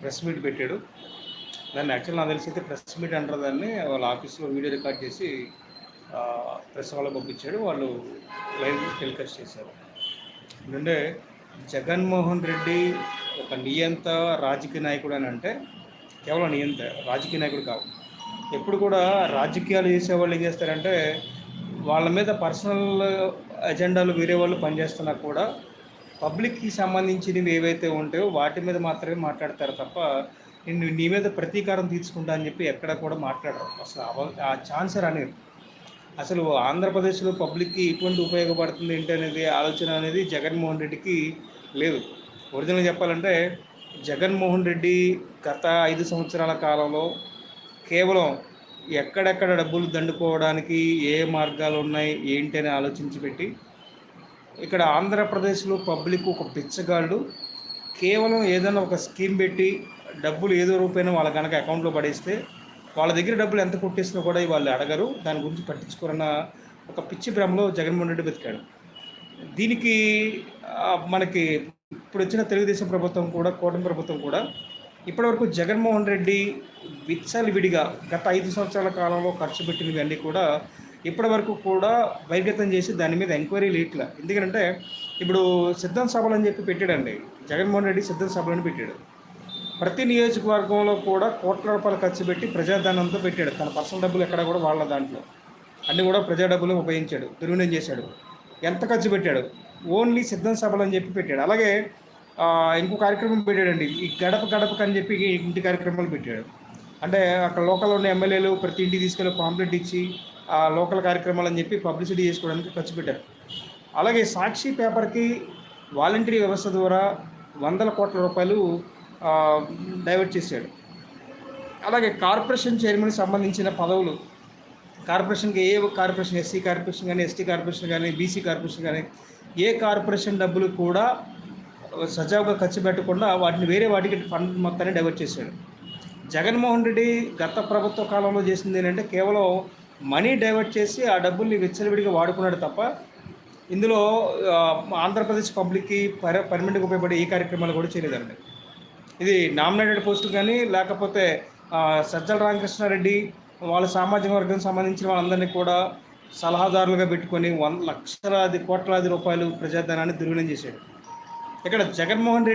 Press meet పెట్టాడు. దాన్ని actual నాకు తెలిసి అయితే ప్రెస్ మీట్ అంటారు దాన్ని. వాళ్ళ ఆఫీస్లో వీడియో రికార్డ్ చేసి ప్రెస్ వాళ్ళకి పంపించాడు. వాళ్ళు లైవ్ టెలికాస్ట్ చేశారు. ఎందుకంటే జగన్మోహన్ రెడ్డి ఒక నియంత రాజకీయ నాయకుడు అని అంటే కేవలం నియంత రాజకీయ నాయకుడు కాదు ఎప్పుడు కూడా రాజకీయాలు చేసే వాళ్ళు ఏం చేస్తారంటే వాళ్ళ మీద పర్సనల్ ఎజెండాలు వేరే వాళ్ళు పనిచేస్తున్నా కూడా పబ్లిక్కి సంబంధించినవి ఏవైతే ఉంటాయో వాటి మీద మాత్రమే మాట్లాడతారు తప్ప నేను నీ మీద ప్రతీకారం తీసుకుంటా అని చెప్పి ఎక్కడ కూడా మాట్లాడరు. అసలు అవ- ఆ ఛాన్స్ రానివ్వరు అసలు ఆంధ్రప్రదేశ్లో పబ్లిక్కి ఎటువంటి ఉపయోగపడుతుంది ఏంటి అనేది ఆలోచన అనేది జగన్మోహన్ రెడ్డికి లేదు. ఒరిజినల్ చెప్పాలంటే జగన్మోహన్ రెడ్డి గత ఐదు సంవత్సరాల కాలంలో కేవలం ఎక్కడెక్కడ డబ్బులు దండుకోవడానికి ఏ మార్గాలు ఉన్నాయి ఏంటి అని ఆలోచించి పెట్టి ఇక్కడ ఆంధ్రప్రదేశ్లో పబ్లిక్ ఒక పిచ్చగాళ్ళు. కేవలం ఏదైనా ఒక స్కీమ్ పెట్టి డబ్బులు ఏదో రూపాయన వాళ్ళ కనుక అకౌంట్లో పడేస్తే వాళ్ళ దగ్గర డబ్బులు ఎంత కొట్టేసినా కూడా వాళ్ళు అడగరు. దాని గురించి పట్టించుకోరన్న ఒక పిచ్చి భ్రమలో జగన్మోహన్ రెడ్డి బతికాడు. దీనికి మనకి ఇప్పుడు వచ్చిన తెలుగుదేశం ప్రభుత్వం కూడా కూటమి ప్రభుత్వం కూడా ఇప్పటివరకు జగన్మోహన్ రెడ్డి విచ్చలు విడిగా గత ఐదు సంవత్సరాల కాలంలో ఖర్చు పెట్టినవన్నీ కూడా ఇప్పటివరకు కూడా బహిర్గతం చేసి దాని మీద ఎంక్వైరీ లేట్లా. ఎందుకంటే ఇప్పుడు సిద్ధం సభలు అని చెప్పి పెట్టాడండి. జగన్మోహన్ రెడ్డి సిద్ధం సభలను పెట్టాడు. ప్రతి నియోజకవర్గంలో కూడా కోట్ల రూపాయలు ఖర్చు పెట్టి ప్రజాధనంతో పెట్టాడు. తన పర్సనల్ డబ్బులు ఎక్కడ కూడా వాళ్ళ దాంట్లో. అన్ని కూడా ప్రజా డబ్బులు ఉపయోగించాడు. దుర్వినియోగం చేశాడు. ఎంత ఖర్చు పెట్టాడు? ఓన్లీ సిద్ధం సభలు అని చెప్పి పెట్టాడు. అలాగే ఇంకో కార్యక్రమం పెట్టాడండి. ఈ గడప గడపకు అని చెప్పి ఇంటి కార్యక్రమాలు పెట్టాడు. అంటే అక్కడ లోకల్ ఉన్న ఎమ్మెల్యేలు ప్రతి ఇంటికి తీసుకెళ్ళి పాంప్లెట్ ఇచ్చి ఆ లోకల్ కార్యక్రమాలు అని చెప్పి పబ్లిసిటీ చేసుకోవడానికి ఖర్చు పెట్టారు. అలాగే సాక్షి పేపర్కి వాలంటరీ వ్యవస్థ ద్వారా వందల కోట్ల రూపాయలు డైవర్ట్ చేశాడు. అలాగే కార్పొరేషన్ చైర్మన్కి సంబంధించిన పదవులు కార్పొరేషన్కి ఏ కార్పొరేషన్ ఎస్సీ కార్పొరేషన్ కానీ ఎస్టీ కార్పొరేషన్ కానీ బీసీ కార్పొరేషన్ కానీ ఏ కార్పొరేషన్ డబ్బులు కూడా సజావుగా ఖర్చు పెట్టకుండా వాటిని వేరే వాటికి ఫండ్ మొత్తాన్ని డైవర్ట్ చేశాడు. జగన్మోహన్ రెడ్డి గత ప్రభుత్వ కాలంలో చేసింది ఏంటంటే కేవలం మనీ డైవర్ట్ చేసి ఆ డబ్బుల్ని విచ్చలవిడిగా వాడుకున్నాడు తప్ప ఇందులో ఆంధ్రప్రదేశ్ పబ్లిక్కి పర్ పర్మనెంట్గా ఉపయోగపడే ఈ కార్యక్రమాలు కూడా చేయలేదండి. ఇది నామినేటెడ్ పోస్టులు కానీ లేకపోతే సజ్జల రామకృష్ణారెడ్డి వాళ్ళ సామాజిక వర్గం సంబంధించిన వాళ్ళందరినీ కూడా సలహాదారులుగా పెట్టుకొని వంద లక్షలాది కోట్లాది రూపాయలు ప్రజాధనాన్ని దుర్వినియోగం చేశాడు. ఇక్కడ జగన్మోహన్ రెడ్డి